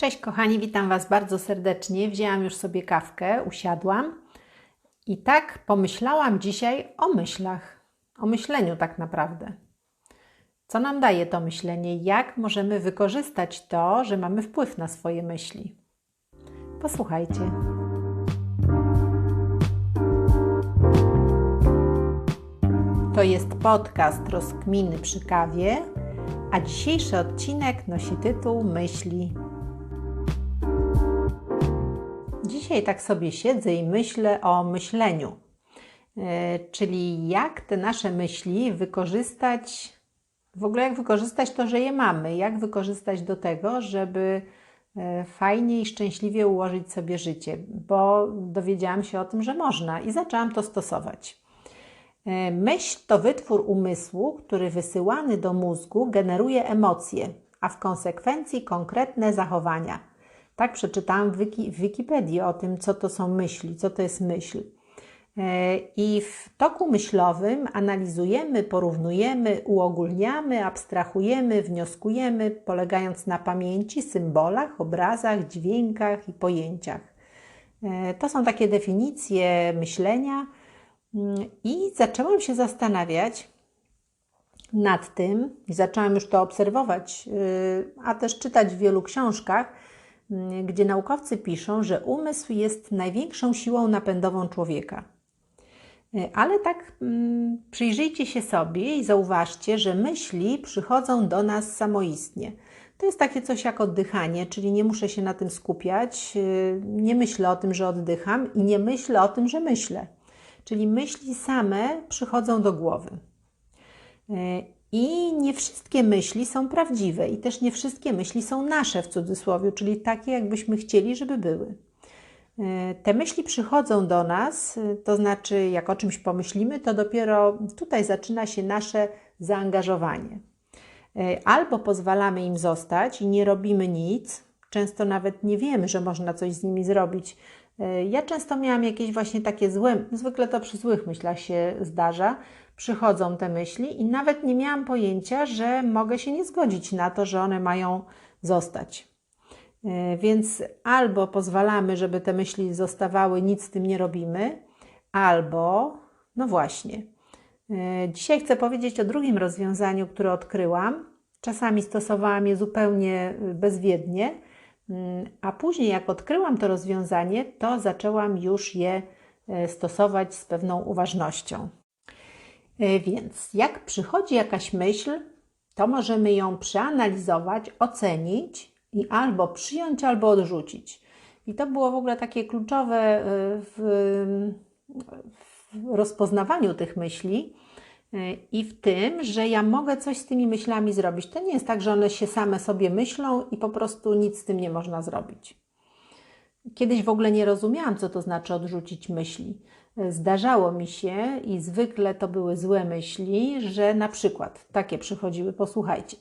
Cześć kochani, witam Was bardzo serdecznie. Wzięłam już sobie kawkę, usiadłam i tak pomyślałam dzisiaj o myślach, o myśleniu tak naprawdę. Co nam daje to myślenie? Jak możemy wykorzystać to, że mamy wpływ na swoje myśli? Posłuchajcie. To jest podcast Rozkminy przy kawie, a dzisiejszy odcinek nosi tytuł Myśli Dzisiaj tak sobie siedzę i myślę o myśleniu, e, czyli jak te nasze myśli wykorzystać, w ogóle jak wykorzystać to, że je mamy, jak wykorzystać do tego, żeby e, fajnie i szczęśliwie ułożyć sobie życie, bo dowiedziałam się o tym, że można i zaczęłam to stosować. E, myśl to wytwór umysłu, który wysyłany do mózgu generuje emocje, a w konsekwencji konkretne zachowania. Tak przeczytałam w, Wiki, w Wikipedii o tym, co to są myśli, co to jest myśl. E, I w toku myślowym analizujemy, porównujemy, uogólniamy, abstrahujemy, wnioskujemy, polegając na pamięci, symbolach, obrazach, dźwiękach i pojęciach. E, to są takie definicje myślenia, mm, i zaczęłam się zastanawiać nad tym, zaczęłam już to obserwować, y, a też czytać w wielu książkach gdzie naukowcy piszą, że umysł jest największą siłą napędową człowieka. E, ale tak mm, przyjrzyjcie się sobie i zauważcie, że myśli przychodzą do nas samoistnie. To jest takie coś jak oddychanie, czyli nie muszę się na tym skupiać, e, nie myślę o tym, że oddycham i nie myślę o tym, że myślę. Czyli myśli same przychodzą do głowy. I nie wszystkie myśli są prawdziwe, i też nie wszystkie myśli są nasze w cudzysłowie, czyli takie, jakbyśmy chcieli, żeby były. E, te myśli przychodzą do nas, e, to znaczy, jak o czymś pomyślimy, to dopiero tutaj zaczyna się nasze zaangażowanie. E, albo pozwalamy im zostać i nie robimy nic, często nawet nie wiemy, że można coś z nimi zrobić. Ja często miałam jakieś właśnie takie złe, zwykle to przy złych myślach się zdarza, przychodzą te myśli i nawet nie miałam pojęcia, że mogę się nie zgodzić na to, że one mają zostać. E, więc albo pozwalamy, żeby te myśli zostawały, nic z tym nie robimy, albo, no właśnie. E, dzisiaj chcę powiedzieć o drugim rozwiązaniu, które odkryłam. Czasami stosowałam je zupełnie bezwiednie, a później, jak odkryłam to rozwiązanie, to zaczęłam już je e, stosować z pewną uważnością. E, więc jak przychodzi jakaś myśl, to możemy ją przeanalizować, ocenić i albo przyjąć, albo odrzucić. I to było w ogóle takie kluczowe e, w, w rozpoznawaniu tych myśli i w tym, że ja mogę coś z tymi myślami zrobić. To nie jest tak, że one się same sobie myślą i po prostu nic z tym nie można zrobić. Kiedyś w ogóle nie rozumiałam, co to znaczy odrzucić myśli. Zdarzało mi się i zwykle to były złe myśli, że na przykład takie przychodziły, posłuchajcie,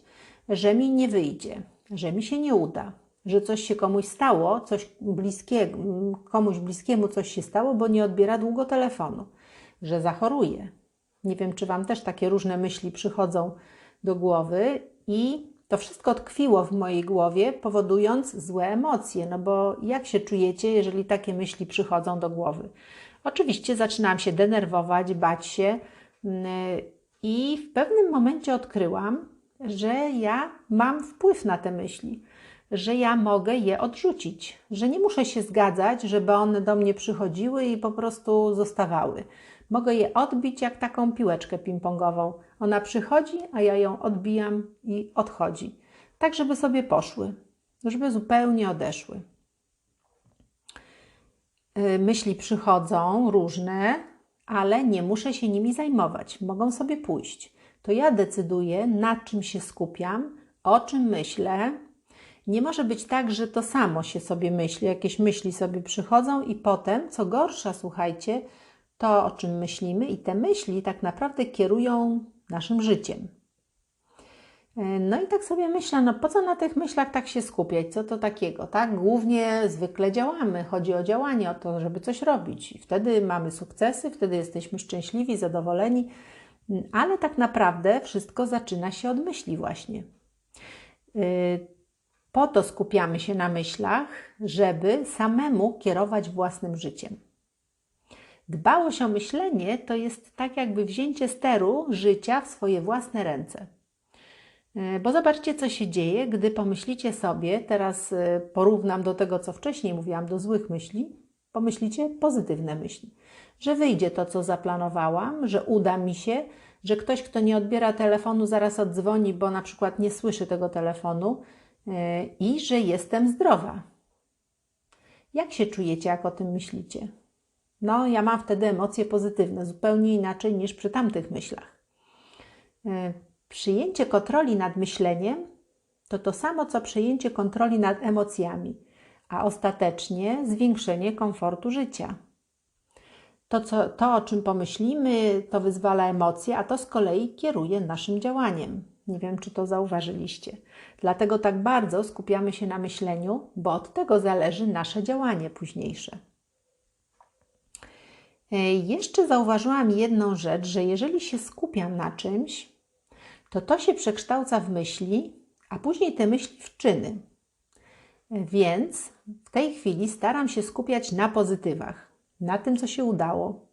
że mi nie wyjdzie, że mi się nie uda, że coś się komuś stało, coś bliskiego, komuś bliskiemu coś się stało, bo nie odbiera długo telefonu, że zachoruje. Nie wiem, czy Wam też takie różne myśli przychodzą do głowy i to wszystko tkwiło w mojej głowie, powodując złe emocje. No bo jak się czujecie, jeżeli takie myśli przychodzą do głowy? Oczywiście zaczynałam się denerwować, bać się mm, i w pewnym momencie odkryłam, że ja mam wpływ na te myśli, że ja mogę je odrzucić, że nie muszę się zgadzać, żeby one do mnie przychodziły i po prostu zostawały. Mogę je odbić jak taką piłeczkę ping-pongową. Ona przychodzi, a ja ją odbijam i odchodzi. Tak, żeby sobie poszły, żeby zupełnie odeszły. Y, myśli przychodzą różne, ale nie muszę się nimi zajmować. Mogą sobie pójść. To ja decyduję, nad czym się skupiam, o czym myślę. Nie może być tak, że to samo się sobie myśli, jakieś myśli sobie przychodzą i potem, co gorsza, słuchajcie, to o czym myślimy i te myśli tak naprawdę kierują naszym życiem. No i tak sobie myślę, no po co na tych myślach tak się skupiać? Co to takiego, tak? Głównie zwykle działamy, chodzi o działanie, o to, żeby coś robić. I wtedy mamy sukcesy, wtedy jesteśmy szczęśliwi, zadowoleni, ale tak naprawdę wszystko zaczyna się od myśli właśnie. Y, Po to skupiamy się na myślach, żeby samemu kierować własnym życiem. Dbałość o myślenie to jest tak jakby wzięcie steru życia w swoje własne ręce. E, bo zobaczcie, co się dzieje, gdy pomyślicie sobie, teraz e, porównam do tego, co wcześniej mówiłam, do złych myśli, pomyślicie pozytywne myśli. Że wyjdzie to, co zaplanowałam, że uda mi się, że ktoś, kto nie odbiera telefonu, zaraz oddzwoni, bo na przykład nie słyszy tego telefonu e, i że jestem zdrowa. Jak się czujecie, jak o tym myślicie? No, ja mam wtedy emocje pozytywne, zupełnie inaczej niż przy tamtych myślach. Przyjęcie kontroli nad myśleniem to to samo, co przejęcie kontroli nad emocjami, a ostatecznie zwiększenie komfortu życia. To, co, to, o czym pomyślimy, to wyzwala emocje, a to z kolei kieruje naszym działaniem. Nie wiem, czy to zauważyliście. Dlatego tak bardzo skupiamy się na myśleniu, bo od tego zależy nasze działanie późniejsze. E, jeszcze zauważyłam jedną rzecz, że jeżeli się skupiam na czymś, to to się przekształca w myśli, a później te myśli w czyny. Więc w tej chwili staram się skupiać na pozytywach, na tym, co się udało,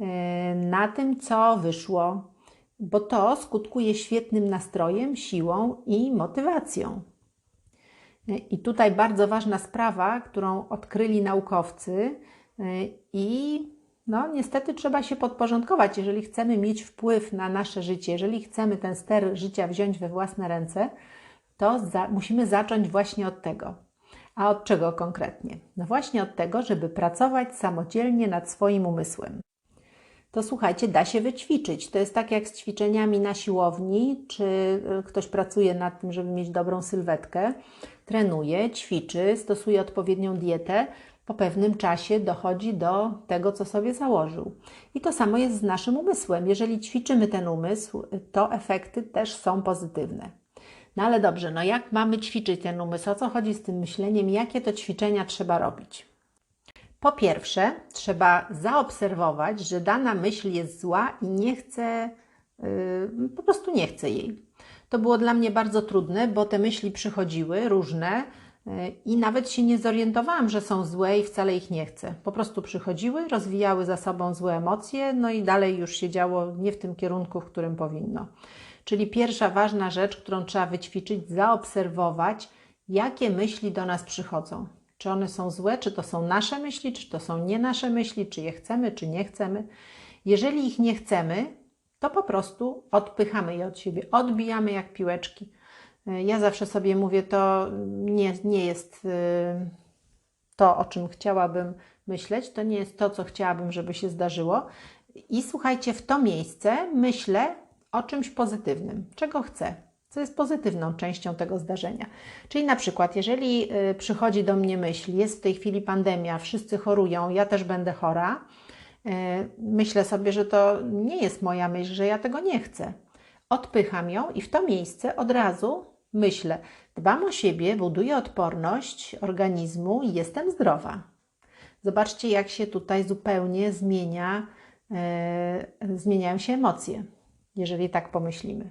e, na tym, co wyszło, bo to skutkuje świetnym nastrojem, siłą i motywacją. E, I tutaj bardzo ważna sprawa, którą odkryli naukowcy e, i no niestety trzeba się podporządkować, jeżeli chcemy mieć wpływ na nasze życie, jeżeli chcemy ten ster życia wziąć we własne ręce, to za, musimy zacząć właśnie od tego. A od czego konkretnie? No właśnie od tego, żeby pracować samodzielnie nad swoim umysłem. To słuchajcie, da się wyćwiczyć. To jest tak jak z ćwiczeniami na siłowni, czy y, ktoś pracuje nad tym, żeby mieć dobrą sylwetkę, trenuje, ćwiczy, stosuje odpowiednią dietę po pewnym czasie dochodzi do tego, co sobie założył. I to samo jest z naszym umysłem. Jeżeli ćwiczymy ten umysł, to efekty też są pozytywne. No ale dobrze, no jak mamy ćwiczyć ten umysł? O co chodzi z tym myśleniem? Jakie to ćwiczenia trzeba robić? Po pierwsze, trzeba zaobserwować, że dana myśl jest zła i nie chce, yy, po prostu nie chce jej. To było dla mnie bardzo trudne, bo te myśli przychodziły różne, i nawet się nie zorientowałam, że są złe i wcale ich nie chcę. Po prostu przychodziły, rozwijały za sobą złe emocje, no i dalej już się działo nie w tym kierunku, w którym powinno. Czyli pierwsza ważna rzecz, którą trzeba wyćwiczyć, zaobserwować, jakie myśli do nas przychodzą. Czy one są złe, czy to są nasze myśli, czy to są nie nasze myśli, czy je chcemy, czy nie chcemy. Jeżeli ich nie chcemy, to po prostu odpychamy je od siebie, odbijamy jak piłeczki ja zawsze sobie mówię, to nie, nie jest y, to, o czym chciałabym myśleć, to nie jest to, co chciałabym, żeby się zdarzyło. I słuchajcie, w to miejsce myślę o czymś pozytywnym, czego chcę, co jest pozytywną częścią tego zdarzenia. Czyli na przykład, jeżeli y, przychodzi do mnie myśl, jest w tej chwili pandemia, wszyscy chorują, ja też będę chora, y, myślę sobie, że to nie jest moja myśl, że ja tego nie chcę. Odpycham ją i w to miejsce od razu myślę, dbam o siebie, buduję odporność organizmu i jestem zdrowa. Zobaczcie, jak się tutaj zupełnie zmienia, e, zmieniają się emocje, jeżeli tak pomyślimy.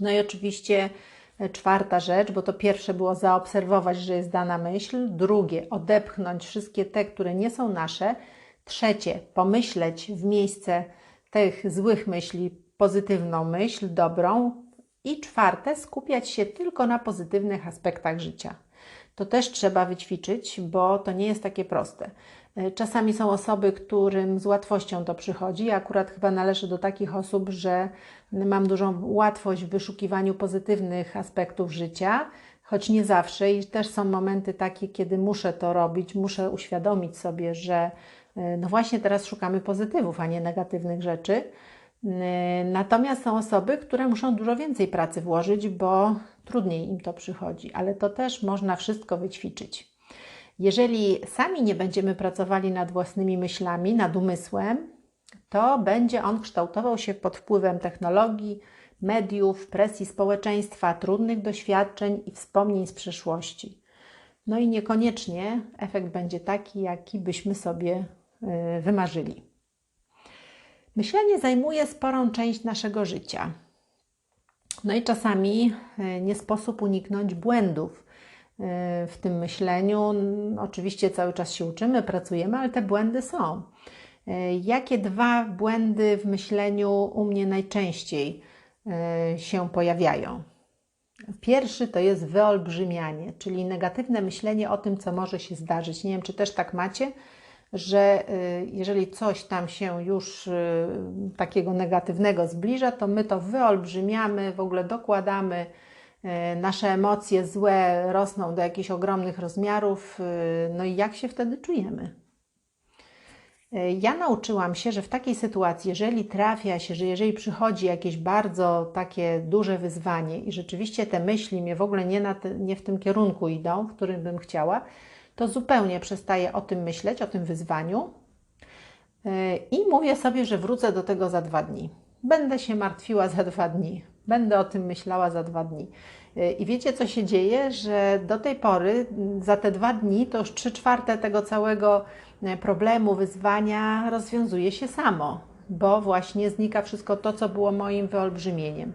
No i oczywiście e, czwarta rzecz, bo to pierwsze było zaobserwować, że jest dana myśl, drugie odepchnąć wszystkie te, które nie są nasze, trzecie pomyśleć w miejsce tych złych myśli pozytywną myśl, dobrą, i czwarte, skupiać się tylko na pozytywnych aspektach życia. To też trzeba wyćwiczyć, bo to nie jest takie proste. E, czasami są osoby, którym z łatwością to przychodzi. Ja akurat chyba należę do takich osób, że mam dużą łatwość w wyszukiwaniu pozytywnych aspektów życia, choć nie zawsze i też są momenty takie, kiedy muszę to robić, muszę uświadomić sobie, że e, no właśnie teraz szukamy pozytywów, a nie negatywnych rzeczy. Yy, natomiast są osoby, które muszą dużo więcej pracy włożyć, bo trudniej im to przychodzi, ale to też można wszystko wyćwiczyć. Jeżeli sami nie będziemy pracowali nad własnymi myślami, nad umysłem, to będzie on kształtował się pod wpływem technologii, mediów, presji społeczeństwa, trudnych doświadczeń i wspomnień z przeszłości. No i niekoniecznie efekt będzie taki, jaki byśmy sobie yy, wymarzyli. Myślenie zajmuje sporą część naszego życia. No i czasami e, nie sposób uniknąć błędów e, w tym myśleniu. Oczywiście cały czas się uczymy, pracujemy, ale te błędy są. E, jakie dwa błędy w myśleniu u mnie najczęściej się pojawiają? Pierwszy to jest wyolbrzymianie, czyli negatywne myślenie o tym, co może się zdarzyć. Nie wiem, czy też tak macie, że y, jeżeli coś tam się już y, takiego negatywnego zbliża, to my to wyolbrzymiamy, w ogóle dokładamy. Y, nasze emocje złe rosną do jakichś ogromnych rozmiarów. No i jak się wtedy czujemy? Ja nauczyłam się, że w takiej sytuacji, jeżeli trafia się, że jeżeli przychodzi jakieś bardzo takie duże wyzwanie i rzeczywiście te myśli mnie w ogóle nie, te, nie w tym kierunku idą, w którym bym chciała, to zupełnie przestaję o tym myśleć, o tym wyzwaniu e, i mówię sobie, że wrócę do tego za dwa dni. Będę się martwiła za dwa dni, będę o tym myślała za dwa dni. E, I wiecie, co się dzieje? Że do tej pory, za te dwa dni, to już trzy czwarte tego całego e, problemu, wyzwania rozwiązuje się samo, bo właśnie znika wszystko to, co było moim wyolbrzymieniem,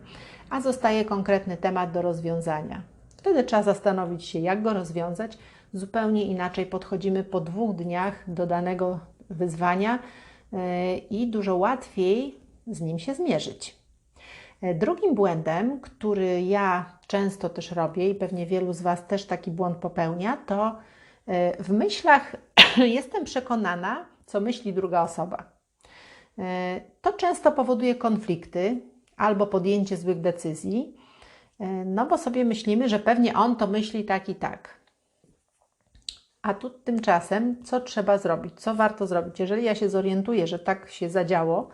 a zostaje konkretny temat do rozwiązania. Wtedy trzeba zastanowić się, jak go rozwiązać, zupełnie inaczej podchodzimy po dwóch dniach do danego wyzwania e, i dużo łatwiej z nim się zmierzyć. E, drugim błędem, który ja często też robię i pewnie wielu z Was też taki błąd popełnia, to e, w myślach jestem przekonana, co myśli druga osoba. To często powoduje konflikty albo podjęcie złych decyzji, no bo sobie myślimy, że pewnie on to myśli tak i tak. A tu tymczasem, co trzeba zrobić, co warto zrobić? Jeżeli ja się zorientuję, że tak się zadziało,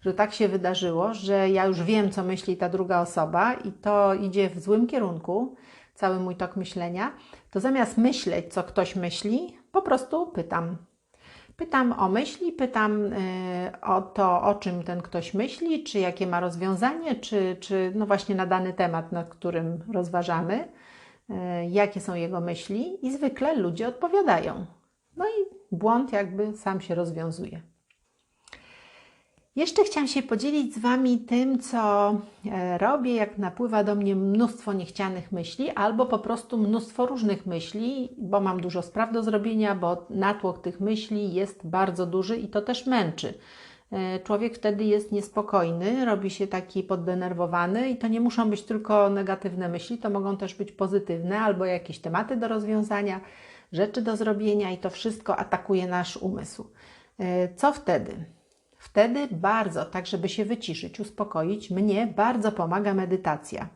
że tak się wydarzyło, że ja już wiem, co myśli ta druga osoba i to idzie w złym kierunku, cały mój tok myślenia, to zamiast myśleć, co ktoś myśli, po prostu pytam. Pytam o myśli, pytam yy, o to, o czym ten ktoś myśli, czy jakie ma rozwiązanie, czy, czy no właśnie na dany temat, nad którym rozważamy. E, jakie są jego myśli, i zwykle ludzie odpowiadają. No i błąd jakby sam się rozwiązuje. Jeszcze chciałam się podzielić z Wami tym, co e, robię, jak napływa do mnie mnóstwo niechcianych myśli, albo po prostu mnóstwo różnych myśli, bo mam dużo spraw do zrobienia, bo natłok tych myśli jest bardzo duży i to też męczy. E, człowiek wtedy jest niespokojny, robi się taki poddenerwowany i to nie muszą być tylko negatywne myśli, to mogą też być pozytywne albo jakieś tematy do rozwiązania, rzeczy do zrobienia i to wszystko atakuje nasz umysł. E, co wtedy? Wtedy bardzo, tak żeby się wyciszyć, uspokoić, mnie bardzo pomaga medytacja.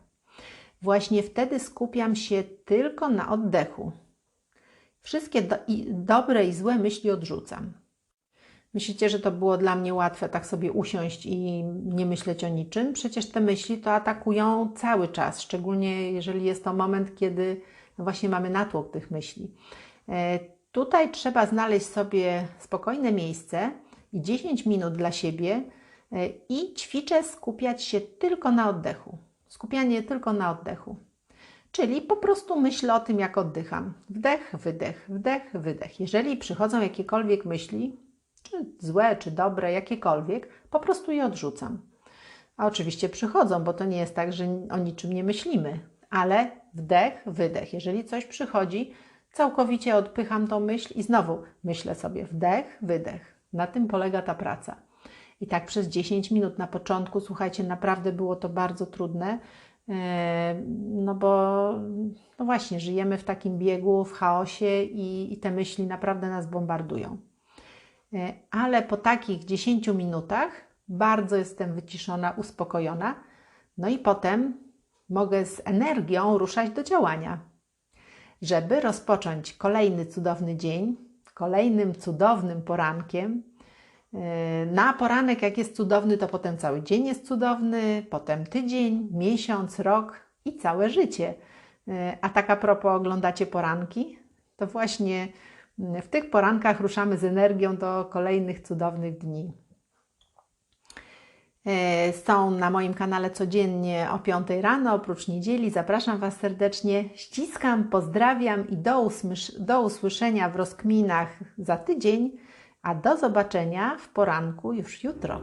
Właśnie wtedy skupiam się tylko na oddechu. Wszystkie do, i dobre i złe myśli odrzucam. Myślicie, że to było dla mnie łatwe tak sobie usiąść i nie myśleć o niczym? Przecież te myśli to atakują cały czas, szczególnie jeżeli jest to moment, kiedy no właśnie mamy natłok tych myśli. E, tutaj trzeba znaleźć sobie spokojne miejsce i 10 minut dla siebie e, i ćwiczę skupiać się tylko na oddechu. Skupianie tylko na oddechu. Czyli po prostu myślę o tym, jak oddycham. Wdech, wydech, wdech, wydech. Jeżeli przychodzą jakiekolwiek myśli, czy złe, czy dobre, jakiekolwiek, po prostu je odrzucam. A oczywiście przychodzą, bo to nie jest tak, że o niczym nie myślimy, ale wdech, wydech. Jeżeli coś przychodzi, całkowicie odpycham tą myśl i znowu myślę sobie wdech, wydech. Na tym polega ta praca. I tak przez 10 minut na początku, słuchajcie, naprawdę było to bardzo trudne, e, no bo no właśnie, żyjemy w takim biegu, w chaosie i, i te myśli naprawdę nas bombardują. E, ale po takich 10 minutach bardzo jestem wyciszona, uspokojona, no i potem mogę z energią ruszać do działania, żeby rozpocząć kolejny cudowny dzień, kolejnym cudownym porankiem. E, na poranek, jak jest cudowny, to potem cały dzień jest cudowny, potem tydzień, miesiąc, rok i całe życie. E, a tak a propos, oglądacie poranki, to właśnie w tych porankach ruszamy z energią do kolejnych cudownych dni. E, są na moim kanale codziennie o 5 rano, oprócz niedzieli. Zapraszam Was serdecznie. Ściskam, pozdrawiam i do, do usłyszenia w rozkminach za tydzień, a do zobaczenia w poranku już jutro.